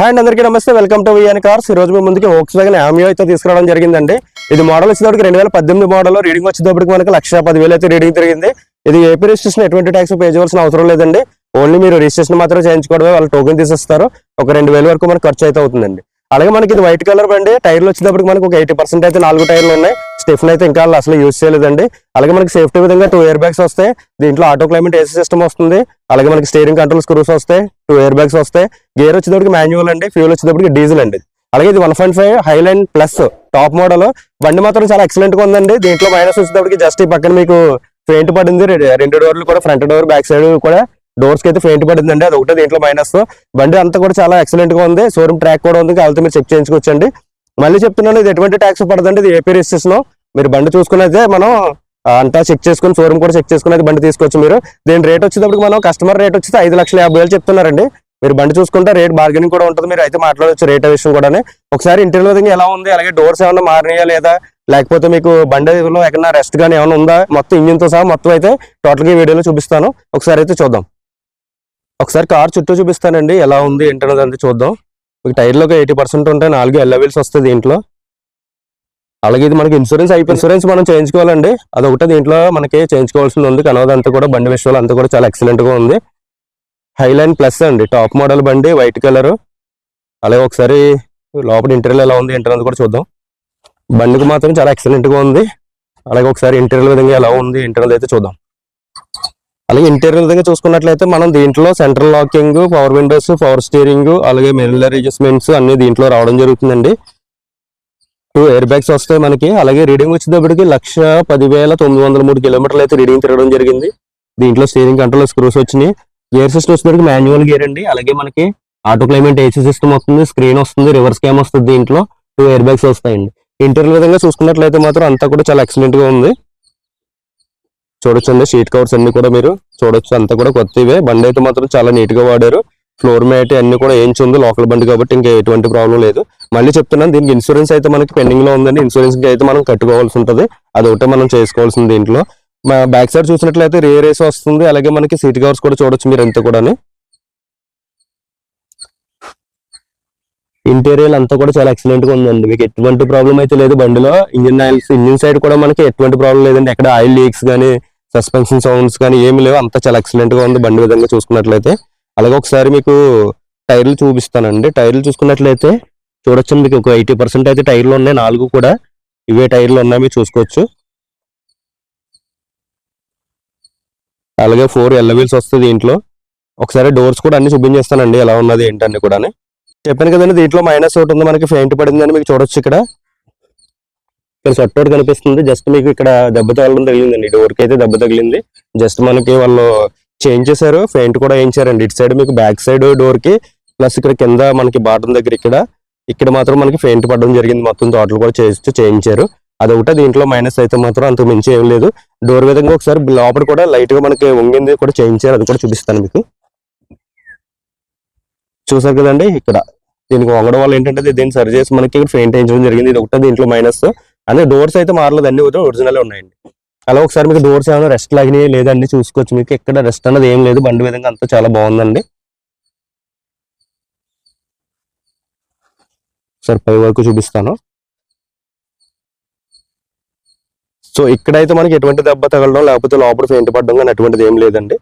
Hi అందరికీ నమస్తే. Welcome to VN cars ఈ రోజు మీ ముందుకి ఓక్స్ వ్యాగన్ ఆమియో అయితే తీసుకురావడం జరిగిందండి. ఇది మోడల్ వచ్చేటప్పటికి రెండు వేల పద్దెనిమిది మోడల్ రీడింగ్ వచ్చేటప్పటికి మనకి లక్ష పదివేలు అయితే రీడింగ్ జరిగింది. ఇది ఏపీ రిజిస్ట్రేషన్ ఎటువంటి ట్యాక్స్ పే చేయవలసిన అవసరం లేదండి. ఓన్లీ మీరు రిజిస్ట్రేషన్ మాత్రం చేయించుకోవడమే వాళ్ళు టోకెన్ తీసేస్తారు. ఒక రెండు వరకు మనకు ఖర్చు అయితే అవుతుందండి. అలాగే మనకి ఇది వైట్ కలర్ అండి టైర్లు వచ్చేటప్పటికి మనకి ఒక ఎయిటీ పర్సెంట్ అయితే నాలుగు టైర్లు ఉన్నాయి. స్టెఫ్న్ అయితే ఇంకా అసలు యూజ్ చేయలేదండి. అలాగే మనకి సేఫ్టీ విధంగా టూ ఇయర్ బ్యాగ్స్ వస్తాయి. దీంట్లో ఆటో క్లైమేట్ ఏసీ సిస్టమ్ వస్తుంది. అలాగే మనకి స్టీరింగ్ కంట్రోల్ స్క్రూస్ వస్తాయి. టూ ఇయర్ బ్యాగ్స్ వస్తాయి. గేర్ వచ్చేటప్పటికి మాన్యువల్ అండి. ఫ్యూల్ వచ్చేటప్పటికి డీజిల్ అండి. అలాగే ఇది one point five highline plus top model. బండి మాత్రం చాలా ఎక్సలెంట్గా ఉందండి. దీంట్లో మైనస్ వచ్చేటప్పటికి జస్ట్ ఈ పక్కన మీకు పెయింట్ పడింది. రెండు డోర్లు కూడా ఫ్రంట్ డోర్ బ్యాక్ సైడ్ కూడా డోర్స్ అయితే ఫెయింట్ పడిందండి అది ఒకటే దీంట్లో మైనస్ బండి అంతా కూడా చాలా ఎక్సలెంట్గా ఉంది. షోరూమ్ ట్రాక్ కూడా ఉంది కాబట్టి మీరు చెక్ చేయించుకోవచ్చండి. మళ్ళీ చెప్తున్నాను ఇది ఎటువంటి ట్యాక్స్ పడదండి ఇది ఏపీ రిజిస్ట్రేషన్ మీరు బండి చూసుకున్నైతే మనం అంతా చెక్ చేసుకుని షోరూమ్ కూడా చెక్ చేసుకుని అయితే బండి తీసుకోవచ్చు మీరు. దీని రేట్ వచ్చేటప్పుడు మనం కస్టమర్ రేట్ వచ్చి ఐదు లక్షల యాభై వేలు చెప్తున్నారండి. మీరు బండి చూసుకుంటే రేట్ బార్గెనింగ్ కూడా ఉంటుంది మీరు అయితే మాట్లాడవచ్చు రేట్ విషయం కూడా ఒకసారి ఇంటర్వ్యూ ఎలా ఉంది అలాగే డోర్స్ ఏమైనా మారినాయా లేదా? లేకపోతే మీకు బండిలో ఎక్కడైనా రెస్ట్ కానీ ఏమైనా ఉందా? మొత్తం ఇంజిన్తో సహా మొత్తం అయితే టోటల్గా వీడియోలో చూపిస్తాను. ఒకసారి అయితే చూద్దాం. ఒకసారి కార్ చుట్టూ చూపిస్తానండి ఎలా ఉంది ఏంటనేది అంతా చూద్దాం. మీకు టైర్లో ఒక ఎయిటీ పర్సెంట్ ఉంటాయి నాలుగు ఎల్లవీల్స్ వస్తుంది దీంట్లో. అలాగే ఇది మనకి ఇన్సూరెన్స్ అయిపోయి ఇన్సూరెన్స్ మనం చేయించుకోవాలండి. అదొకటి దీంట్లో మనకి చేయించుకోవాల్సింది ఉంది. కనవద అంతా కూడా బండి విషయాలు అంతా కూడా చాలా ఎక్సలెంట్గా ఉంది. హైలైన్ ప్లస్ అండి. టాప్ మోడల్ బండి వైట్ కలర్ అలాగే ఒకసారి లోపల ఇంటీరియల్ ఎలా ఉంది ఏంటనేది కూడా చూద్దాం. బండికి మాత్రం చాలా ఎక్సలెంట్గా ఉంది. అలాగే ఒకసారి ఇంటీరియర్ విధంగా ఎలా ఉంది ఏంటనేది అయితే చూద్దాం. అలాగే ఇంటీరియర్ విధంగా చూసుకున్నట్లయితే మనం దీంట్లో central locking power windows power steering అలాగే మిర్రర్ అడ్జస్ట్మెంట్స్ అన్ని దీంట్లో రావడం జరుగుతుందండి. టూ ఎయిర్ బ్యాగ్స్ వస్తాయి మనకి. అలాగే రీడింగ్ వచ్చేటప్పటికి లక్ష పదివేల తొమ్మిది వందల మూడు కిలోమీటర్లు అయితే రీడింగ్ తిరగడం జరిగింది. దీంట్లో స్టీరింగ్ కంట్రోల్ స్క్రూస్ వచ్చినాయి. గేర్ సిస్టమ్ వచ్చేటప్పటికి మాన్యువల్ గేర్ అండి. అలాగే మనకి ఆటో క్లైమేట్ ఏసీ సిస్టమ్ వస్తుంది స్క్రీన్ వస్తుంది రివర్స్ క్యామ్ వస్తుంది దీంట్లో. టూ ఎయిర్ బ్యాగ్స్ వస్తాయండి. ఇంటీరియర్ విధంగా చూసుకున్నట్లయితే మాత్రం అంతా కూడా చాలా ఎక్సలెంట్గా ఉంది. చూడొచ్చండి. షీట్ కవర్స్ అన్ని కూడా మీరు చూడొచ్చు. అంతా కూడా కొత్త ఇవే బండి అయితే మాత్రం చాలా నీట్గా వాడారు. ఫ్లోర్ మ్యాట్ అన్ని కూడా ఏంచి లోకల్ బండి కాబట్టి ఇంకా ఎటువంటి ప్రాబ్లం లేదు. మళ్ళీ చెప్తున్నాను దీనికి ఇన్సూరెన్స్ అయితే మనకి పెండింగ్లో ఉందండి. ఇన్సూరెన్స్కి అయితే మనం కట్టుకోవాల్సి ఉంటుంది. అది ఒకటే మనం చేసుకోవాల్సింది దీంట్లో. బ్యాక్ సైడ్ చూసినట్లయితే రే రేస్ వస్తుంది. అలాగే మనకి సీట్ కవర్స్ కూడా చూడొచ్చు మీరు అంతా కూడా ఇంటీరియర్ అంతా కూడా చాలా ఎక్సలెంట్గా ఉందండి. మీకు ఎటువంటి ప్రాబ్లం అయితే లేదు బండిలో. ఇంజిన్ ఆయిల్స్ ఇంజిన్ సైడ్ కూడా మనకి ఎటువంటి ప్రాబ్లం లేదండి. ఎక్కడ ఆయిల్ లీక్స్ కానీ సస్పెన్షన్ సౌండ్స్ కానీ ఏమి లేవు. అంతా చాలా ఎక్సలెంట్గా ఉంది. బండి విధంగా చూసుకున్నట్లయితే. అలాగే ఒకసారి మీకు టైర్లు చూపిస్తానండి. టైర్లు చూసుకున్నట్లయితే చూడొచ్చు మీకు. ఒక ఎయిటీ పర్సెంట్ అయితే టైర్లు ఉన్నాయి. నాలుగు కూడా ఇవే టైర్లు ఉన్నాయి. మీరు చూసుకోవచ్చు. అలాగే ఫోర్ ఎల్ల వీల్స్ వస్తుంది దీంట్లో. ఒకసారి డోర్స్ కూడా అన్ని చూపించేస్తానండి ఎలా ఉన్నది ఏంటన్నీ కూడా చెప్పాను కదండి దీంట్లో మైనస్ ఒకటి ఉంది. మనకి ఫెయింట్ పడిందని మీకు చూడొచ్చు ఇక్కడ. ఇక్కడ షర్ట్ ఒకటి కనిపిస్తుంది. జస్ట్ మీకు ఇక్కడ దెబ్బ తగలడం తగిలిందండి. డోర్కి అయితే దెబ్బ తగిలింది. జస్ట్ మనకి వాళ్ళు చేంజ్ చేశారు. పెయింట్ కూడా వేయించారండి ఇటు సైడ్ మీకు బ్యాక్ సైడ్ డోర్కి ప్లస్ ఇక్కడ కింద మనకి బాటం దగ్గర ఇక్కడ ఇక్కడ మాత్రం మనకి పెయింట్ పడడం జరిగింది. మొత్తం తోటలు కూడా చేస్తూ చేయించారు. అది దీంట్లో మైనస్ అయితే మాత్రం అంత మించి ఏం లేదు. డోర్ విధంగా ఒకసారి లోపల కూడా లైట్గా మనకి వంగింది కూడా చేయించారు. అది కూడా చూపిస్తాను మీకు. చూసారు కదండి ఇక్కడ. దీనికి వంగడం వల్ల ఏంటంటే దీన్ని సరి చేసి మనకి ఇక్కడ పెయింట్ వేయించడం జరిగింది. ఇది ఒకటే దీంట్లో మైనస్ అదే డోర్స్ అయితే మారలేదు అన్ని ఒరిజినల్ ఉన్నాయండి. అలా ఒకసారి మీకు డోర్స్ ఏమైనా రెస్ట్ లాగినాయి లేదండి చూసుకోవచ్చు. మీకు ఎక్కడ రెస్ట్ అన్నది ఏం లేదు బండి విధంగా అంతా చాలా బాగుందండి. ఒకసారి పై వరకు చూపిస్తాను. సో ఇక్కడైతే మనకి ఎటువంటి దెబ్బ తగలడం లేకపోతే లోపల పెయింట్ పడడం కానీ అటువంటిది ఏం లేదండి.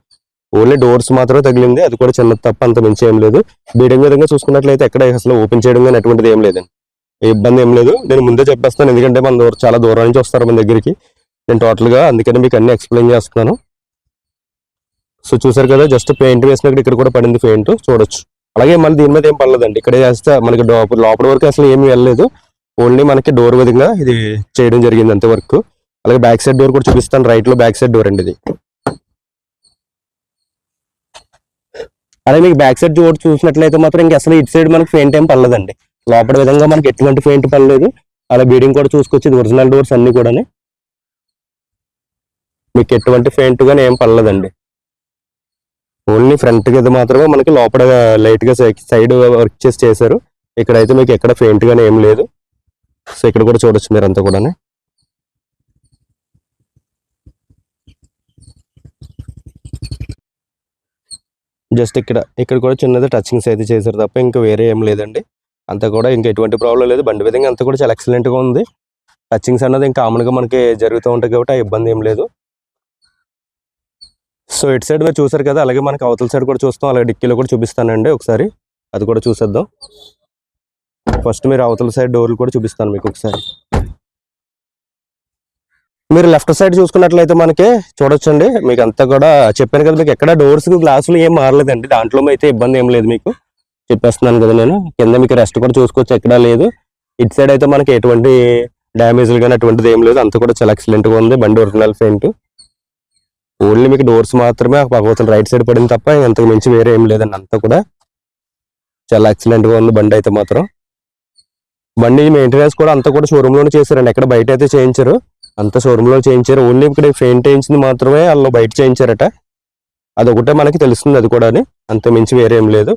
ఓన్లీ డోర్స్ మాత్రమే తగిలింది అది కూడా చిన్న తప్ప అంత మించి ఏం లేదు. బీడింగ్ విధంగా చూసుకున్నట్లయితే ఎక్కడ అసలు ఓపెన్ చేయడం కానీ అటువంటిది ఏం లేదండి. ఇబ్బంది ఏం లేదు. నేను ముందే చెప్పేస్తాను. ఎందుకంటే మన దూరం చాలా దూరం నుంచి వస్తారు మన దగ్గరికి. నేను టోటల్గా అందుకని మీకు అన్ని ఎక్స్ప్లెయిన్ చేస్తున్నాను. సో చూసారు కదా జస్ట్ పెయింట్ వేసినప్పుడు ఇక్కడ కూడా పడింది పెయింట్ చూడొచ్చు. అలాగే మళ్ళీ దీని మీద ఏం పడలేదండి. ఇక్కడ చేస్తే మనకి లోపల వరకు అసలు ఏమి వెళ్ళలేదు. ఓన్లీ మనకి డోర్ విధంగా ఇది చేయడం జరిగింది అంతే వరకు అలాగే బ్యాక్ సైడ్ డోర్ కూడా చూపిస్తాను. రైట్లో బ్యాక్ సైడ్ డోర్ అండి ఇది. అలాగే మీకు బ్యాక్ సైడ్ డోర్ చూసినట్లయితే మాత్రం ఇంకా అసలు ఇటు సైడ్ మనకి పెయింట్ ఏం పడలేదండి. లోపల విధంగా మనకి ఎటువంటి పెయింట్ పడలేదు అలా బీడింగ్ కూడా చూసుకొచ్చింది ఒరిజినల్ డోర్స్ అన్ని కూడా మీకు ఎటువంటి పెయింట్ కానీ ఏం పర్లేదండి ఓన్లీ ఫ్రంట్ కింద మాత్రమే మనకి లోపల లైట్గా సైడ్ వర్క్ చేసి చేశారు. ఇక్కడైతే మీకు ఎక్కడ పెయింట్ కానీ ఏం లేదు. సో ఇక్కడ కూడా చూడొచ్చు మీరు అంతా కూడా జస్ట్ ఇక్కడ ఇక్కడ కూడా చిన్నది టచింగ్స్ అయితే చేశారు తప్ప ఇంకా వేరే ఏం లేదండి. అంతా కూడా ఇంకా ఎటువంటి ప్రాబ్లం లేదు. బండి విధంగా అంతా కూడా చాలా ఎక్సలెంట్గా ఉంది. టచింగ్స్ అన్నది ఇంకా కామన్గా మనకి జరుగుతూ ఉంటాయి కాబట్టి ఆ ఇబ్బంది ఏం లేదు. సో ఇటు సైడ్ మీరు చూసారు కదా అలాగే మనకి అవతల సైడ్ కూడా చూస్తాం. అలాగే డిక్కీలో కూడా చూపిస్తానండి ఒకసారి. అది కూడా చూసేద్దాం. ఫస్ట్ మీరు అవతల సైడ్ డోర్లు కూడా చూపిస్తాను మీకు ఒకసారి. మీరు లెఫ్ట్ సైడ్ చూసుకున్నట్లయితే మనకి చూడొచ్చండి. మీకు అంతా కూడా చెప్పాను కదా మీకు ఎక్కడ డోర్స్ గ్లాసులు ఏం మారలేదండి. దాంట్లో అయితే ఇబ్బంది ఏం లేదు మీకు. చెప్పేస్తున్నాను కదా నేను. కింద మీకు రెస్ట్ కూడా చూసుకోవచ్చు ఎక్కడా లేదు. ఇటు సైడ్ అయితే మనకి ఎటువంటి డ్యామేజ్లు కానీ అటువంటిది ఏం లేదు. అంతా కూడా చాలా ఎక్సలెంట్గా ఉంది. బండి ఒరిజినల్ పెయింట్ ఓన్లీ మీకు డోర్స్ మాత్రమే పక్కవతల రైట్ సైడ్ పడింది తప్ప ఇంతకు మించి వేరే ఏం లేదండి అంతా కూడా. చాలా ఎక్సలెంట్గా ఉంది బండి అయితే మాత్రం. బండి మెయింటెనెన్స్ కూడా అంతా కూడా షోరూంలోనే చేశారండి. ఎక్కడ బయట అయితే చేయించారు. అంత షోరూంలో చేయించారు. ఓన్లీ ఇక్కడ పెయింట్ వేయించింది మాత్రమే వాళ్ళు బయట చేయించారట. అదొకటే మనకి తెలుస్తుంది అది కూడా అంత మించి వేరేం లేదు.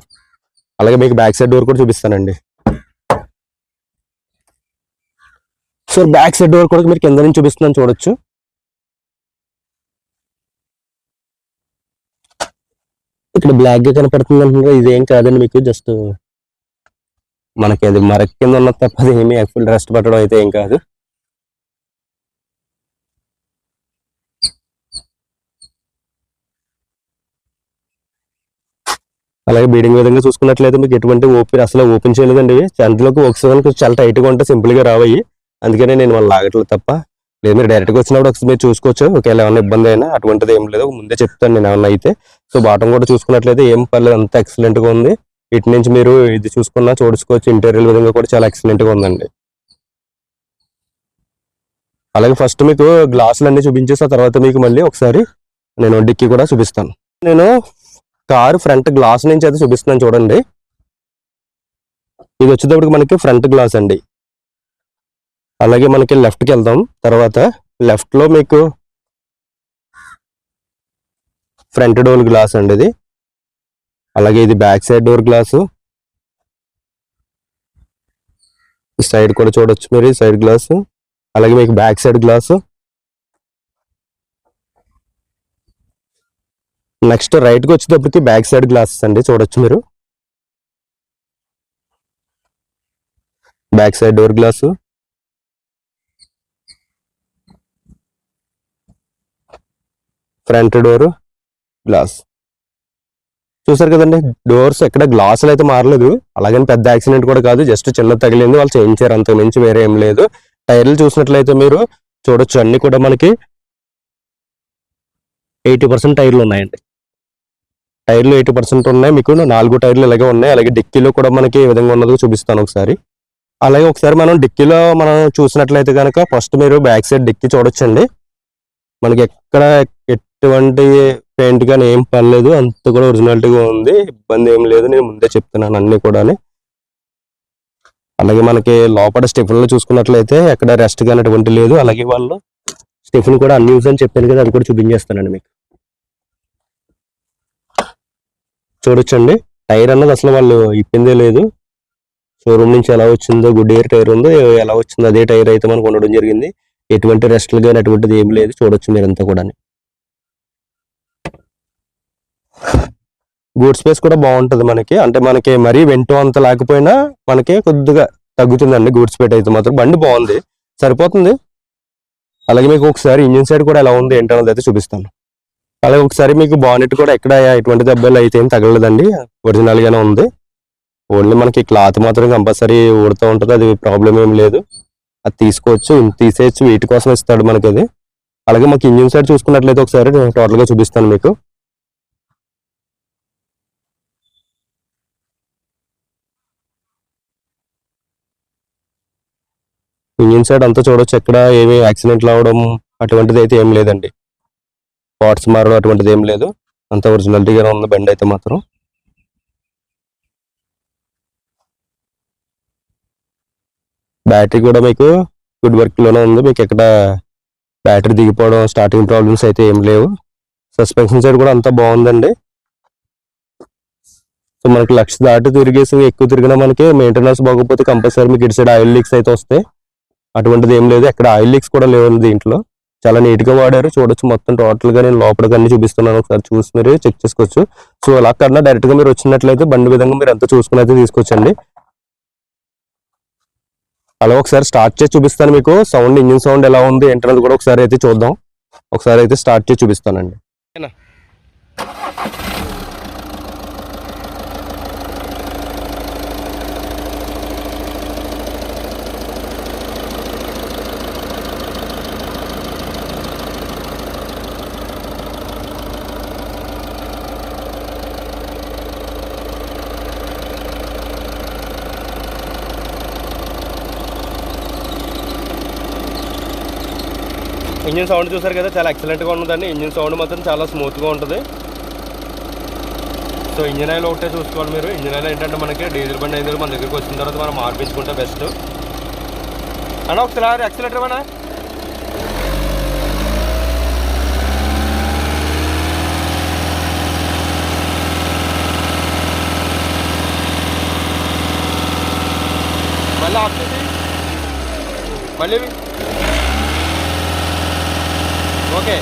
అలాగే మీకు బ్యాక్ సైడ్ డోర్ కూడా చూపిస్తానండి. సో బ్యాక్ సైడ్ డోర్ కూడా మీరు కింద నుంచి చూపిస్తున్నాను చూడొచ్చు. ఇక్కడ బ్లాక్గా కనపడుతుంది అంటున్నారు. ఇదేం కాదండి మీకు జస్ట్ మనకి అది మరక్ కింద ఉన్నది తప్ప అది ఏమీ ఫుల్ రెస్ట్ పట్టడం అయితే ఏం కాదు. అలాగే బీడింగ్ విధంగా చూసుకున్నట్లయితే మీకు ఎటువంటి ఓపెన్ అసలు ఓపెన్ చేయలేదండి అందులోకి ఒకసారి చాలా టైట్గా ఉంటే సింపుల్గా రావాయి అందుకనే నేను వాళ్ళు లాగట్లేదు తప్ప లేదు మీరు డైరెక్ట్గా వచ్చినప్పుడు ఒకసారి మీరు చూసుకోవచ్చు. ఒకవేళ ఏమైనా ఇబ్బంది అయినా అటువంటిది ఏం లేదు. ముందే చెప్తాను నేను ఏమన్నా అయితే. సో బాటం కూడా చూసుకున్నట్లయితే ఏం పర్లేదు. అంత ఎక్సలెంట్గా ఉంది. ఇటు నుంచి మీరు ఇది చూసుకున్నా చూసుకోవచ్చు ఇంటీరియర్ విధంగా కూడా చాలా ఎక్సలెంట్గా ఉందండి. అలాగే ఫస్ట్ మీకు గ్లాసులు అన్నీ చూపించేసి ఆ తర్వాత మీకు మళ్ళీ ఒకసారి నేను డిక్కీ కూడా చూపిస్తాను. నేను కారు ఫ్రంట్ గ్లాస్ నుంచి అయితే చూపిస్తున్నాను చూడండి. ఇది వచ్చేటప్పటికి మనకి ఫ్రంట్ గ్లాస్ అండి. అలాగే మనకి లెఫ్ట్కి వెళ్దాం. తర్వాత లెఫ్ట్లో మీకు ఫ్రంట్ డోర్ గ్లాస్ అండి ఇది. అలాగే ఇది బ్యాక్ సైడ్ డోర్ గ్లాసు. ఈ సైడ్ కూడా చూడొచ్చు మీరు సైడ్ గ్లాసు. అలాగే మీకు బ్యాక్ సైడ్ గ్లాసు. నెక్స్ట్ రైట్కి వచ్చేటప్పటికి బ్యాక్ సైడ్ గ్లాసెస్ అండి చూడొచ్చు మీరు. Back side door glass front door glass చూసారు కదండి డోర్స్ ఎక్కడ గ్లాసులు అయితే మారలేదు. అలాగని పెద్ద యాక్సిడెంట్ కూడా కాదు జస్ట్ చిన్న తగిలింది వాళ్ళు చేయించారు అంతకు మించి వేరే ఏం లేదు. టైర్లు చూసినట్లయితే మీరు చూడొచ్చు అన్ని కూడా మనకి ఎయిటీ పర్సెంట్ టైర్లు ఉన్నాయండి. టైర్లు ఎయిటీ పర్సెంట్ ఉన్నాయి. మీకు నాలుగు టైర్లు ఇలాగే ఉన్నాయి. అలాగే డిక్కీలో కూడా మనకి ఏ విధంగా ఉన్నదో చూపిస్తాను ఒకసారి. అలాగే ఒకసారి మనం డిక్కీలో మనం చూసినట్లయితే కనుక ఫస్ట్ మీరు బ్యాక్ సైడ్ డిక్కీ చూడొచ్చండి. మనకి ఎక్కడ ఎటువంటి పెయింట్ కానీ ఏం పర్లేదు అంత కూడా ఒరిజినాలిటీగా ఉంది. ఇబ్బంది ఏం లేదు. నేను ముందే చెప్తున్నాను అన్నీ కూడా అలాగే మనకి లోపల స్టెఫిన్లో చూసుకున్నట్లయితే ఎక్కడ రెస్ట్ కానీ అటువంటి లేదు. అలాగే వాళ్ళు స్టిఫిన్ కూడా అన్ని అని చెప్పాను కదా అది కూడా చూపించేస్తానండి మీకు. చూడొచ్చండి. టైర్ అన్నది అసలు వాళ్ళు ఇప్పిందే లేదు. షోరూమ్ నుంచి ఎలా వచ్చిందో గుడ్ ఇయర్ టైర్ ఉందో ఎలా వచ్చిందో అదే టైర్ అయితే మనకు ఉండడం జరిగింది. ఎటువంటి రెస్ట్లు కానీ అటువంటిది ఏం లేదు. చూడొచ్చు మీరంతా కూడా గూడ్ స్పేస్ కూడా బాగుంటుంది మనకి. అంటే మనకి మరీ వెంటో అంత లేకపోయినా మనకి కొద్దిగా తగ్గుతుందండి గూడ్స్ పేట అయితే మాత్రం. బండి బాగుంది. సరిపోతుంది. అలాగే మీకు ఒకసారి ఇంజిన్ సైడ్ కూడా ఎలా ఉంది ఏంటన్నది అయితే చూపిస్తాను. అలాగే ఒకసారి మీకు బానెట్ కూడా ఎక్కడ ఎటువంటి దెబ్బలు అయితే ఏం తగలదండి? ఒరిజినల్గానే ఉంది. ఓన్లీ మనకి క్లాత్ మాత్రం కంపల్సరీ ఊడుతూ ఉంటుంది అది ప్రాబ్లం ఏం లేదు. అది తీసుకోవచ్చు తీసేయచ్చు వీటి కోసం ఇస్తాడు మనకి అది అలాగే మాకు ఇంజిన్ సైడ్ చూసుకున్నట్లయితే ఒకసారి టోటల్గా చూపిస్తాను మీకు. ఇంజిన్ సైడ్ అంతా చూడొచ్చు ఎక్కడ ఏమి యాక్సిడెంట్లు అవడం అటువంటిది అయితే ఏం లేదండి. పార్ట్స్ మారడం అటువంటిది ఏం లేదు. అంత ఒరిజినాలిటీగానే ఉంది బండి అయితే మాత్రం. బ్యాటరీ కూడా మీకు గుడ్ వర్క్లోనే ఉంది. మీకు ఎక్కడ బ్యాటరీ దిగిపోవడం స్టార్టింగ్ ప్రాబ్లమ్స్ అయితే ఏం లేవు. సస్పెన్షన్ సైడ్ కూడా అంతా బాగుందండి. సో మనకి లక్ష దాటి తిరిగేసి ఎక్కువ తిరిగినా మనకి మెయింటెనెన్స్ బాగోకపోతే కంపల్సరీ మీకు ఇటు సైడ్ ఆయిల్ లీక్స్ అయితే వస్తాయి. అటువంటిది ఏం లేదు. ఎక్కడ ఆయిల్ లీక్స్ కూడా లేవు దీంట్లో. చాలా నీట్గా వాడారు. చూడొచ్చు మొత్తం టోటల్గా నేను లోపలికి అన్ని చూపిస్తున్నాను. ఒకసారి చూసి మీరు చెక్ చేసుకోవచ్చు. సో అలా కన్నా డైరెక్ట్గా మీరు వచ్చినట్లయితే బండి విధంగా మీరు ఎంత చూసుకుని అయితే తీసుకొచ్చండి. అలా ఒకసారి స్టార్ట్ చేసి చూపిస్తాను మీకు. సౌండ్ ఇంజిన్ సౌండ్ ఎలా ఉంది ఏంటన్నది కూడా ఒకసారి అయితే చూద్దాం. ఒకసారి అయితే స్టార్ట్ చేసి చూపిస్తానండి. ఇంజిన్ సౌండ్ చూసారు కదా చాలా ఎక్సలెంట్గా ఉంటుందండి ఇంజిన్ సౌండ్ మాత్రం చాలా స్మూత్గా ఉంటుంది. సో ఇంజిన్ ఆయిల్ ఒకటే చూసుకోవాలి మీరు. ఇంజిన్ ఆయిల్ ఏంటంటే మనకి డీజిల్ బండి అయితే మన దగ్గరికి వచ్చిన తర్వాత మనం మార్పించుకుంటే బెస్ట్ అన్న ఒకసారి ఎక్సలేటర్ అన్నా. మళ్ళీ ఆఫ్ చేసి. మళ్ళీ ఓకే.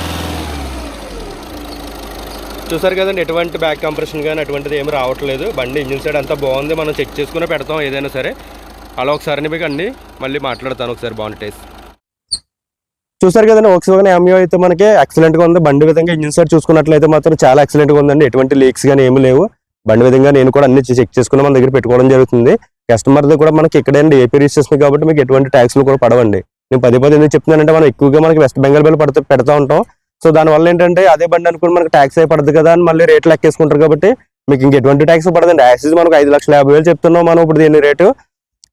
చూసారు కదండి ఎటువంటి బ్యాక్ కంప్రెషన్ కానీ అటువంటిది ఏమి రావట్లేదు. బండి ఇంజిన్ సైడ్ అంతా బాగుంది మనం చెక్ చేసుకునే పెడతాం ఏదైనా సరే. అలా ఒకసారి అండి మళ్ళీ మాట్లాడతాను ఒకసారి బాగుంటాయి చూసారు కదండి ఒకసారి ఎంయూ అయితే మనకి ఎక్సలెంట్గా ఉంది. బండి విధంగా ఇంజిన్ సైడ్ చూసుకున్నట్లయితే మాత్రం చాలా ఎక్సలెంట్గా ఉందండి. ఎటువంటి లీక్స్ కానీ ఏమి లేవు. బండి విధంగా నేను కూడా అన్ని చెక్ చేసుకుని మన దగ్గర పెట్టుకోవడం జరుగుతుంది. కస్టమర్ది కూడా మనకి ఇక్కడండి ఏపీ రిజిస్ట్రేషన్ కాబట్టి మీకు ఎటువంటి ట్యాక్స్లు కూడా పడవండి. నేను పదే పదే ఎందుకు చెప్తున్నానంటే మనం ఎక్కువగా మనకి వెస్ట్ బెంగాల్ బిల్లు పడుతూ పెడతా ఉంటాం. సో దానివల్ల ఏంటంటే అదే బండి అనుకుని మనకి ట్యాక్స్ అయి పడదు కదా అని మళ్ళీ రేట్లు ఎక్కేసుకుంటారు కాబట్టి మీకు ఇంక ఎటువంటి ట్యాక్స్ పడదండి. యాక్సిస్ మనకు ఐదు లక్షల యాభై వేలు చెప్తున్నాం మనం ఇప్పుడు దీని రేటు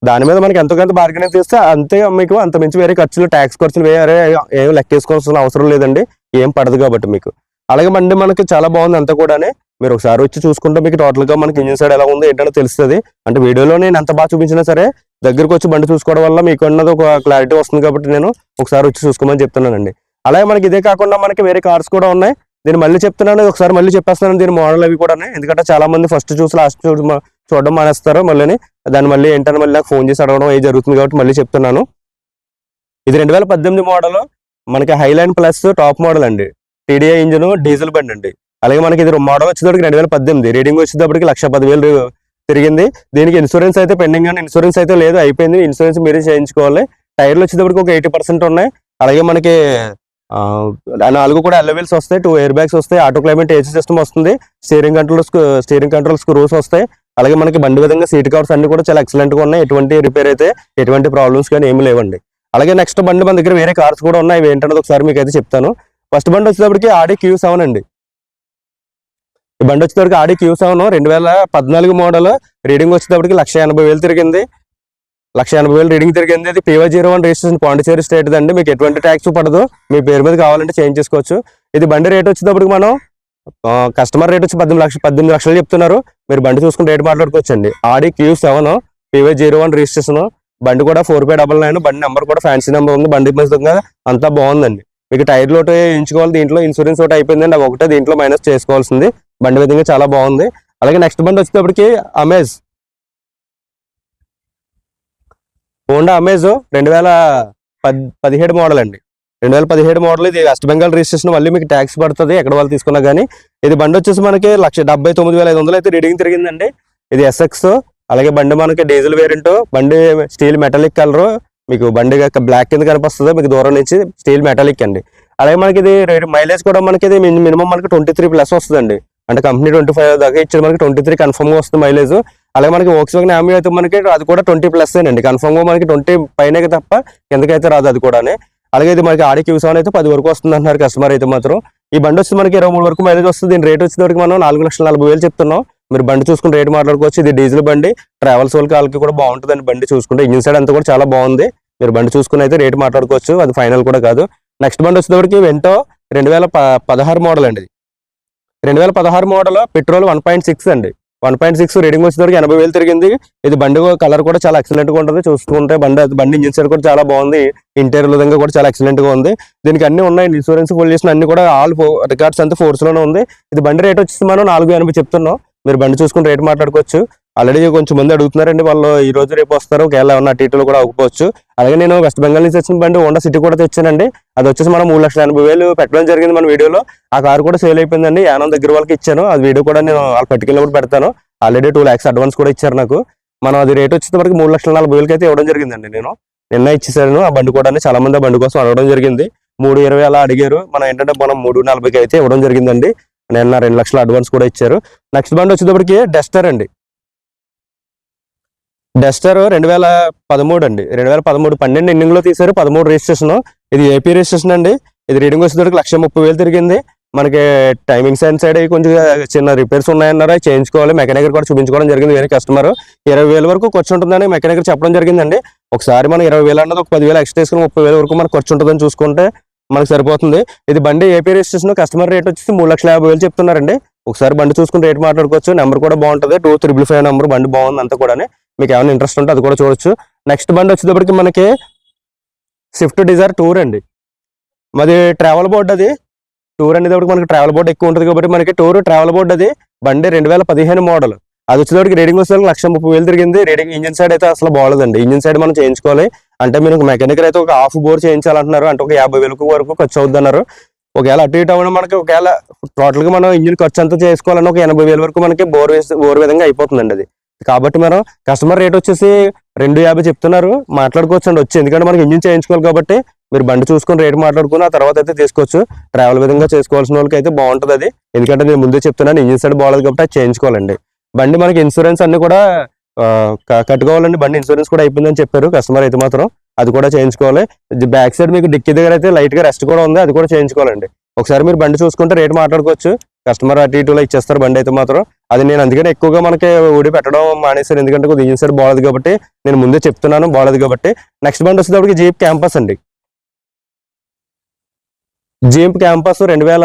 దాని మీద మనకి ఎంతో కొంత బార్గెనింగ్ చేస్తే అంతే మీకు అంత మించి వేరే ఖర్చులు ట్యాక్స్ ఖర్చులు వేరే ఏం లెక్కేసుకోవాల్సిన అవసరం లేదండి. ఏం పడదు కాబట్టి మీకు. అలాగే బండి మనకి చాలా బాగుంది అంతా కూడానే. మీరు ఒకసారి వచ్చి చూసుకుంటే మీకు టోటల్గా మనకి ఇంజిన్ సైడ్ ఎలా ఉంది ఏంటంటే తెలుస్తుంది. అంటే వీడియోలో నేను ఎంత బాగా చూపించినా సరే దగ్గరకు వచ్చి బండి చూసుకోవడం వల్ల మీకు అన్నది ఒక క్లారిటీ వస్తుంది కాబట్టి నేను ఒకసారి వచ్చి చూసుకోమని చెప్తున్నానండి. అలాగే మనకి ఇదే కాకుండా మనకి వేరే కార్స్ కూడా ఉన్నాయి. దీన్ని మళ్ళీ చెప్తున్నాను ఒకసారి మళ్ళీ చెప్పేస్తున్నాను దీని మోడల్ అవి కూడా ఎందుకంటే చాలా మంది ఫస్ట్ చూసి లాస్ట్ చూడడం మానేస్తారు మళ్ళీ దాన్ని మళ్ళీ ఏంటని మళ్ళీ నాకు ఫోన్ చేసి అడగడం ఏ జరుగుతుంది కాబట్టి మళ్ళీ చెప్తున్నాను. ఇది రెండు వేల పద్దెనిమిది మోడల్. మనకి హైలైన్ ప్లస్ టాప్ మోడల్ అండి. టీడీఐ ఇంజిన్ డీజిల్ బండి అండి. అలాగే మనకి ఇది మోడల్ వచ్చేటప్పటికి రెండు వేల పద్దెనిమిది. రీడింగ్ వచ్చేటప్పటికి లక్ష పదివేలు తిరిగింది. దీనికి ఇన్సూరెన్స్ అయితే పెండింగ్ కానీ ఇన్సూరెన్స్ అయితే లేదు. అయిపోయింది. ఇన్సూరెన్స్ మీరే చేయించుకోవాలి. టైర్లు వచ్చేటప్పటికి ఒక ఎయిటీ పర్సెంట్ ఉన్నాయి. అలాగే మనకి నాలుగు కూడా ఎలవెల్స్ వస్తాయి. టూ ఎయిర్ బ్యాగ్స్ వస్తాయి. ఆటో క్లైమేట్ ఏసీ సిస్టమ్ వస్తుంది. Steering control steering control screws వస్తాయి. అలాగే మనకి బండి విధంగా సీట్ కవర్స్ అన్ని కూడా చాలా ఎక్సలెంట్గా ఉన్నాయి. ఎటువంటి రిపేర్ అయితే ఎటువంటి ప్రాబ్లమ్స్ కానీ ఏమి లేవండి. అలాగే నెక్స్ట్ బండి మన దగ్గర వేరే కార్స్ కూడా ఉన్నాయి. ఏంటనేది ఒకసారి మీకు అయితే చెప్తాను. ఫస్ట్ బండి వచ్చేటప్పటికి ఆడి క్యూ సెవెన్ అండి. ఈ బండి వచ్చేటప్పటికి ఆడి క్యూ సెవెన్ రెండు వేల పద్నాలుగు మోడల్ రీడింగ్ వచ్చేటప్పటికి లక్ష ఎనభై వేలు తిరిగింది. లక్ష ఎనభై వేలు రీడింగ్ తిరిగింది. అది PY zero one registration Pondicherry state అండి మీకు ఎటువంటి ట్యాక్స్ పడదు. మీ పేరు మీద కావాలంటే చేంజ్ చేసుకోవచ్చు. ఇది బండి రేట్ వచ్చేటప్పటికి మనం కస్టమర్ రేట్ వచ్చి పద్దెనిమిది లక్షలు పద్దెనిమిది లక్షలు చెప్తున్నారు. మీరు బండి చూసుకుని రేట్ మాట్లాడుకోవచ్చు అండి Audi Q seven PY zero one registration బండి కూడా ఫోర్ ఫైవ్ డబల్ నైన్ బండి నెంబర్ కూడా ఫ్యాన్సీ నెంబర్ ఉంది. బండి మీద అంతా బాగుందండి. మీకు టైర్ ఒకటి ఎంచుకోవాలి దీంట్లో ఇన్సూరెన్స్ ఒకటి అయిపోయిందండి ఒకటే దీంట్లో మైనస్ చేసుకోవాల్సింది. బండి విధంగా చాలా బాగుంది. అలాగే నెక్స్ట్ బండి వచ్చేటప్పటికి అమేజ్. హోండా అమేజ్ రెండు వేల పద్ పదిహేడు మోడల్ అండి. రెండు వేల పదిహేడు మోడల్ ఇది వెస్ట్ బెంగాల్ రిజిస్ట్రేషన్ మళ్ళీ మీకు ట్యాక్స్ పడుతుంది ఎక్కడ వాళ్ళు తీసుకున్నా కానీ ఇది బండి వచ్చేసి మనకి లక్ష డెబ్బై తొమ్మిది వేల ఐదు వందలు అయితే రీడింగ్ తిరిగిందండి. ఇది ఎస్ఎక్స్ అలాగే బండి మనకి డీజిల్ వేరియంట్ బండి స్టీల్ మెటాలిక్ కలర్ మీకు బండి బ్లాక్ కింద కనిపిస్తుంది మీకు దూరం నుంచి స్టీల్ మెటాలిక్ అండి. అలాగే మనకి ఇది మైలేజ్ కూడా మనకి ఇది మినిమం మనకి ట్వంటీ త్రీ ప్లస్ వస్తుందండి. అంటే కంపెనీ ట్వంటీ ఫైవ్ దాకా ఇచ్చారు మనకి ట్వంటీ త్రీ కన్ఫర్మ్గా వస్తుంది మైలేజ్ అలాగే మనకి ఓక్స్ వాగన్ యామి అయితే మనకి అది కూడా ట్వంటీ ప్లస్ అండి కన్ఫర్మ్గా మనకి ట్వంటీ పైన తప్ప ఎందుకైతే రాదు అది కూడా అలాగే ఇది మనకి ఆడి క్యూ సెవెన్ అయితే పది వరకు వస్తుంది అంటున్నారు కస్టమర్ అయితే మాత్రం. ఈ బండి వచ్చి మనకి ఇరవై మూడు వరకు మైలేజ్ వస్తుంది. దీని రేట్ వరకు మనం నాలుగు లక్షల నలభై వేలు చెప్తున్నాం. మీరు బండి చూసుకుని రేట్ మాట్లాడుకోవచ్చు. ఇది డీజిల్ బండి. ట్రావెల్స్ వాళ్ళకి వాళ్ళకి కూడా బాగుంటుందండి బండి చూసుకుంటే. ఇంజిన్ సైడ్ అంతా కూడా చాలా బాగుంది. మీరు బండి చూసుకుని అయితే రేట్ మాట్లాడుకోవచ్చు. అది ఫైనల్ కూడా కాదు. నెక్స్ట్ బండి వచ్చేటప్పటికి వెంటో రెండు వేల ప- పదహారు మోడల్ అండి రెండు వేల పదహారు model petrol one point six అండి. వన్ పాయింట్ సిక్స్ రీడింగ్ వచ్చేసరికి ఎనభై వేలు తిరిగింది. ఇది బండి కలర్ కూడా చాలా ఎక్సలెంట్గా ఉంటుంది. చూసుకుంటే బండి బండి ఇంజిన్ సైడ్ కూడా చాలా బాగుంది. ఇంటీరియర్ విధంగా కూడా చాలా ఎక్సలెంట్గా ఉంది. దీనికి అన్ని ఉన్నాయి. ఇన్సూరెన్స్ ఫుల్ చేసిన అన్ని కూడా ఆల్ రికార్డ్స్ అంతా ఫోర్స్లోనే ఉంది. ఇది బండి రేట్ వచ్చేసి మనం నాలుగు ఎనభై చెప్తున్నాం. మీరు బండి చూసుకుని రేట్ మాట్లాడుకోవచ్చు. ఆల్రెడీ కొంచెం మంది అడుగుతున్నారండి వాళ్ళు ఈ రోజు రేపు వస్తారు ఒకవేళ ఏమన్నా టీటీలు కూడా అవ్వకపోవచ్చు. అలాగే నేను వెస్ట్ బెంగాల్ నుంచి వచ్చిన బండి హోండా సిటీ కూడా తెచ్చానండి. అది వచ్చేసి మనం మూడు లక్షల ఎనభై వేలు పెట్టడం జరిగింది మన వీడియోలో. ఆ కారు కూడా సేల్ అయిపోయిందండి యానం దగ్గర వాళ్ళకి ఇచ్చాను. అది వీడియో కూడా నేను వాళ్ళు కూడా పెడతాను. ఆల్రెడీ టూ ల్యాక్స్ అడ్వాన్స్ కూడా ఇచ్చారు నాకు. మనం అది రేట్ వచ్చేది వరకు మూడు లక్షల నలభై వేలకి అయితే ఇవ్వడం జరిగిందండి నేను. నిన్న ఇచ్చేసాను ఆ బండి కూడా చాలా మంది ఆ బండి కోసం అడగడం జరిగింది. మూడు ఇరవై అలా అడిగారు. మనం ఏంటంటే మనం మూడు నలభైకి అయితే ఇవ్వడం జరిగిందండి. నిన్న రెండు లక్షల అడ్వాన్స్ కూడా ఇచ్చారు. నెక్స్ట్ బండి వచ్చేటప్పటికి డస్టర్ అండి. డస్టర్ రెండు వేల పదమూడు అండి. రెండు వేల పదమూడు పన్నెండు ఇన్నింగ్లో తీశారు. పదమూడు రిజిస్ట్రేషన్ ఇది ఏపీ రిజిస్ట్రేషన్ అండి. ఇది రీడింగ్ వచ్చేటప్పటికి లక్ష ముప్పై వేలు తిరిగింది. మనకి టైమింగ్స్ అండ్ సైడ్ కొంచెం చిన్న రిపేర్స్ ఉన్నాయన్నారు? అవి చేయించుకోవాలి మెకానిక్ కూడా చూపించుకోవడం జరిగింది. వేరే కస్టమర్ ఇరవై వేల వరకు ఖర్చు ఉంటుందని మెకానిక్ చెప్పడం జరిగిందండి. ఒకసారి మనం ఇరవై వేలు అన్నది ఒక పదివేలు ఎక్స్ట్రా తీసుకుని ముప్పై వేల వరకు మనకు ఖర్చు ఉంటుందని చూసుకుంటే మనకు సరిపోతుంది. ఇది బండి ఏపీ రిజిస్ట్రేషన్ కస్టమర్ రేట్ వచ్చేసి మూడు లక్షల యాభై వేలు చెప్తున్నారండి. ఒకసారి బండి చూసుకుని రేట్ మాట్లాడుకోవచ్చు. నెంబర్ కూడా బాగుంటుంది. టూ త్రిబుల్ ఫైవ్ నెంబర్ బండి బాగుంది అంతా కూడా మీకు ఏమైనా ఇంట్రెస్ట్ ఉంటే అది కూడా చూడొచ్చు. నెక్స్ట్ బండి వచ్చేటప్పటికి మనకి స్విఫ్ట్ డిజైర్ టూర్ అండి. మాది ట్రావెల్ బోర్డ్ అది. టూర్ అనేటప్పటికి మనకి ట్రావెల్ బోర్డ్ ఎక్కువ ఉంటుంది కాబట్టి మనకి టూర్ ట్రావెల్ బోర్డ్ అది. బండి రెండు వేల పదిహేను మోడల్. అది వచ్చేటప్పటికి రీడింగ్ వచ్చేసరికి లక్ష ముప్పై వేలు తిరిగింది. రీడింగ్ ఇంజిన్ సైడ్ అయితే అసలు బాగలేదండి. ఇంజిన్ సైడ్ మనం చేయించుకోవాలి. అంటే మీరు మెకానికల్ అయితే ఒక హాఫ్ బోర్ చేయించాలంటున్నారు అంటే ఒక యాభై వేలకు వరకు ఖర్చు అవుద్ది అన్నారు ఒకవేళ అటు ఇటు అవ్వడం మనకి ఒకవేళ టోటల్గా మనం ఇంజిన్ ఖర్చు అంతా చేసుకోవాలన్నా ఒక ఎనభై వేల వరకు మనకి బోర్ వేసి బోర్ విధంగా అయిపోతుందండి అది. కాబట్టి మనం కస్టమర్ రేట్ వచ్చేసి రెండు యాభై చెప్తున్నారు మాట్లాడుకోవచ్చు అండి వచ్చి. ఎందుకంటే మనకి ఇంజిన్ చేయించుకోవాలి కాబట్టి మీరు బండి చూసుకొని రేట్ మాట్లాడుకుని ఆ తర్వాత అయితే తీసుకోవచ్చు. ట్రావెల్ విధంగా చేసుకోవాల్సిన వాళ్ళకి అయితే బాగుంటుంది అది. ఎందుకంటే నేను ముందే చెప్తున్నాను ఇంజిన్ సైడ్ బాగాలేదు కాబట్టి అది చేయించుకోవాలండి. బండి మనకి ఇన్సూరెన్స్ అన్ని కూడా కట్టుకోవాలండి. బండి ఇన్సూరెన్స్ కూడా అయిపోయిందని చెప్పారు. కస్టమర్ అయితే మాత్రం అది కూడా చేయించుకోవాలి. బ్యాక్ సైడ్ మీకు డిక్కీ దగ్గర అయితే లైట్గా రెస్ట్ కూడా ఉంది. అది కూడా చేయించుకోవాలండి. ఒకసారి మీరు బండి చూసుకుంటే రేట్ మాట్లాడుకోవచ్చు. కస్టమర్ అటు ఇటులో ఇచ్చేస్తారు బండి అయితే మాత్రం. అది నేను అందుకని ఎక్కువగా మనకి ఊడి పెట్టడం మానేశాను ఎందుకంటే కొద్దిగా ఇన్సైడ్ బాగలేదు కాబట్టి నేను ముందే చెప్తున్నాను. బాగలేదు కాబట్టి. నెక్స్ట్ బండి వచ్చేటప్పటికి జీప్ క్యాంపస్ అండి. జీప్ క్యాంపస్ రెండు వేల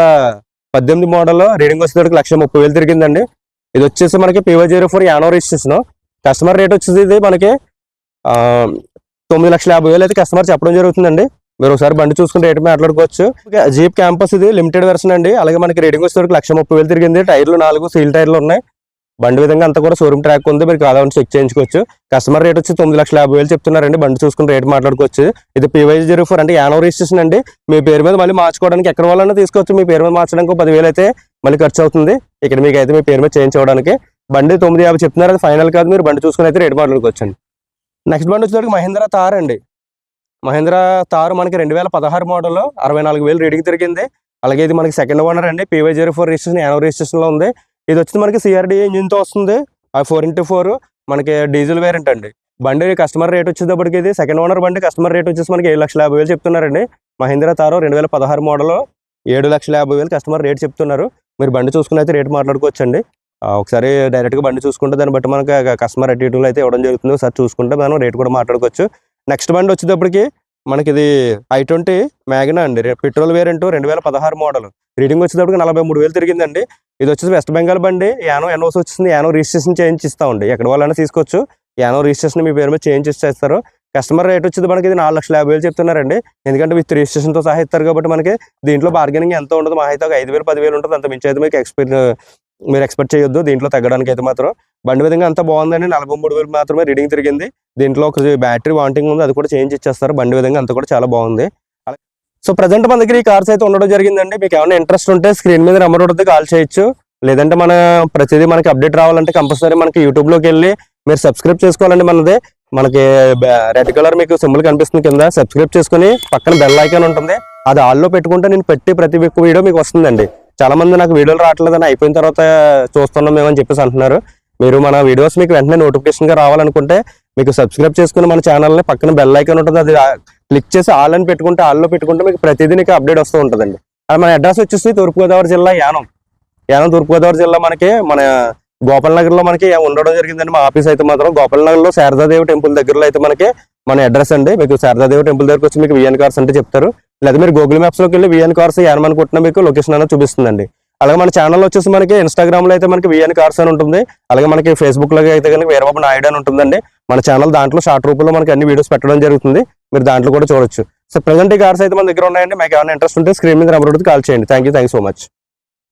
పద్దెనిమిది మోడల్లో రీడింగ్ వచ్చేటప్పటికి లక్ష ముప్పై వేలు తిరిగిందండి. ఇది వచ్చేసి మనకి PY zero four Yanam registration. Customer rate వచ్చేది ఇది మనకి తొమ్మిది లక్షల యాభై వేలు అయితే కస్టమర్ చెప్పడం జరుగుతుందండి. మీరు ఒకసారి బండి చూసుకుని రేట్ మాట్లాడుకోవచ్చు. జీప్ క్యాంపస్ ఇది లిమిటెడ్ వెర్షన్ అండి. అలాగే మనకి రేటింగ్ వచ్చేసరికి లక్ష ముప్పై వేలు తిరిగింది. టైర్లు నాలుగు సీల్ టైర్లు ఉన్నాయి. బండి విధంగా అంతా కూడా షోరూమ్ ట్రాక్ ఉంది. మీరు కావాలని చెక్ చేయించుకోవచ్చు. కస్టమర్ రేట్ వచ్చి తొమ్మిది లక్షల యాభై వేలు చెప్తున్నారండి. బండి చూసుకుని రేట్ మాట్లాడుకోవచ్చు. ఇది పివై జీరో ఫోర్ అంటే యానో రిజిస్ట్రేషన్ అండి. మీ పేరు మీద మళ్ళీ మార్చుకోవడానికి ఎక్కడ వాళ్ళైనా తీసుకోవచ్చు. మీ పేరు మీద మార్చడానికి పదివేలు అయితే మళ్ళీ ఖర్చు అవుతుంది. ఇక్కడ మీకు అయితే మీ పేరు మీద చేయించుకోవడానికి బండి తొమ్మిది యాభై చెప్తున్నారు అది ఫైనల్ కాదు మీరు బండి చూసుకుని అయితే రేట్ మాట్లాడుకోవచ్చు అండి నెక్స్ట్ బండి వచ్చేసరికి మహేంద్ర తార్ అండి. మహేంద్ర తారు మనకి రెండు వేల పదహారు మోడల్ అరవై నాలుగు వేలు రీడింగ్ తిరిగింది. అలాగే ఇది మనకి సెకండ్ ఓనర్ అండి. PY zero four registration Yanam రిజిస్ట్రేషన్లో ఉంది. ఇది వచ్చి మనకి సిఆర్డి ఇంజిన్తో వస్తుంది. ఆ ఫోర్ ఇంటూ ఫోర్ మనకి డీజిల్ వేరియంట్ అండి. బండి కస్టమర్ రేట్ వచ్చేటప్పటికి ఇది సెకండ్ ఓనర్ బండి కస్టమర్ రేట్ వచ్చేసి మనకి ఏడు లక్షల యాభై వేలు చెప్తున్నారండి. మహేంద్ర తారు రెండు వేల పదహారు మోడల్ ఏడు లక్షల యాభై వేలు కస్టమర్ రేట్ చెప్తున్నారు. మీరు బండి చూసుకుని అయితే రేట్ మాట్లాడుకోవచ్చండి. ఒకసారి డైరెక్ట్గా బండి చూసుకుంటే దాన్ని బట్టి మనకి కస్టమర్ అటిట్యూడ్లో అయితే ఇవ్వడం జరుగుతుంది. ఒకసారి చూసుకుంటే మనం రేట్ కూడా మాట్లాడుకోవచ్చు. నెక్స్ట్ బండి వచ్చేటప్పటికి మనకి ఇది ఐ ట్వంటీ మ్యాగ్నా అండి. పెట్రోల్ వేరియంట్ రెండు వేల పదహారు మోడల్. రీడింగ్ వచ్చేటప్పటికి నలభై మూడు వేలు తిరిగిందండి. ఇది వచ్చేసి వెస్ట్ బెంగాల్ బండి. యానో ఎన్ఓస్ వచ్చింది యానో రిజిస్ట్రేషన్ చేయించి ఇస్తామండి. ఎక్కడ వాళ్ళైనా తీసుకోవచ్చు. యానో రిజిస్ట్రేషన్ మీ పేరు మీద చేంజ్ ఇచ్చేస్తారు. కస్టమర్ రేట్ వచ్చేది మనకి ఇది నాలుగు లక్షల యాభై వేలు చెప్తున్నారండి. ఎందుకంటే విత్ రిజిస్ట్రేషన్తో సహా ఇస్తారు కాబట్టి మనకి దీంట్లో బార్గెనింగ్ ఎంత ఉండదు. మా అయితే ఒక ఐదు వేలు పదివేలు ఉంటుంది. అంత మించి అయితే మీకు ఎక్స్పీరియన్స్ మీరు ఎక్స్పెక్ట్ చేయొద్దు దీంట్లో తగ్గడానికి అయితే మాత్రం. బండి విధంగా అంతా బాగుందండి. నలభై మూడు వేలు మాత్రమే రీడింగ్ తిరిగింది. దీంట్లో ఒక బ్యాటరీ వాంటింగ్ ఉంది. అది కూడా చేంజ్ ఇచ్చేస్తారు. బండి విధంగా అంతా కూడా చాలా బాగుంది. సో ప్రజెంట్ మన దగ్గర ఈ కార్స్ అయితే ఉండడం జరిగిందండి. మీకు ఏమైనా ఇంట్రెస్ట్ ఉంటే స్క్రీన్ మీద నెంబర్ ఉంటుంది కాల్ చేయొచ్చు. లేదంటే మన ప్రతిదీ మనకి అప్డేట్ రావాలంటే కంపల్సరీ మనకి యూట్యూబ్లోకి వెళ్ళి మీరు సబ్స్క్రైబ్ చేసుకోవాలండి మనది. మనకి రెడ్ కలర్ మీకు సింబల్ కనిపిస్తుంది కింద. సబ్స్క్రైబ్ చేసుకుని పక్కన బెల్ ఐకాన్ ఉంటుంది. అది ఆల్లో పెట్టుకుంటే నేను పెట్టి ప్రతి వీడియో మీకు వస్తుందండి. చాలా మంది నాకు వీడియోలు రావట్లేదని అయిపోయిన తర్వాత చూస్తున్నాం మేము అని చెప్పేసి అంటున్నారు. మీరు మన వీడియోస్ మీకు వెంటనే నోటిఫికేషన్గా రావాలనుకుంటే మీకు సబ్స్క్రైబ్ చేసుకుని మన ఛానల్ని పక్కన బెల్ ఐకాన్ ఉంటుంది. అది క్లిక్ చేసి ఆల్ అని పెట్టుకుంటే ఆల్లో పెట్టుకుంటే మీకు ప్రతిదీ నీకు అప్డేట్ వస్తూ ఉంటుందండి. అది మన అడ్రస్ వచ్చేసి తూర్పుగోదావరి జిల్లా యానం. యానం తూర్పుగోదావరి జిల్లా మనకి మన గోపాల్ నగర్లో మనకి ఉండడం జరిగిందండి. మా ఆఫీస్ అయితే మాత్రం గోపాల్ నగర్లో శారదాదేవి టెంపుల్ దగ్గరలో అయితే మనకి మన అడ్రస్ అండి. మీకు శారదాదేవి టెంపుల్ దగ్గరకు వచ్చి మీకు విఎన్ కార్స్ అంటే చెప్తారు. లేదా మీరు గూగుల్ మ్యాప్స్లోకి వెళ్ళి విఎన్ కార్స్ ఏమనుకుంటున్నా మీకు లొకేషన్ అనేది చూపిస్తుందండి. అలాగే మన ఛానల్ వచ్చేసి మనకి ఇన్స్టాగ్రామ్లో అయితే మనకి విఎన్ కార్స్ అని ఉంటుంది. అలాగే మనకి ఫేస్బుక్లో అయితే కనుక వీరబాబు నాయుడు అని ఉంటుందండి. మన ఛానల్ దాంట్లో షార్ట్ రూపంలో మనకి అన్ని వీడియోస్ పెట్టడం జరుగుతుంది. మీరు దాంట్లో కూడా చూడొచ్చు. సో ప్రజెంట్ ఈ కార్స్ అయితే మన దగ్గర ఉన్నాయండి. మీకు ఏమైనా ఇంట్రెస్ట్ ఉంటే స్క్రీన్ మీద నెంబర్ కాల్ చేయండి. Thank you thank so much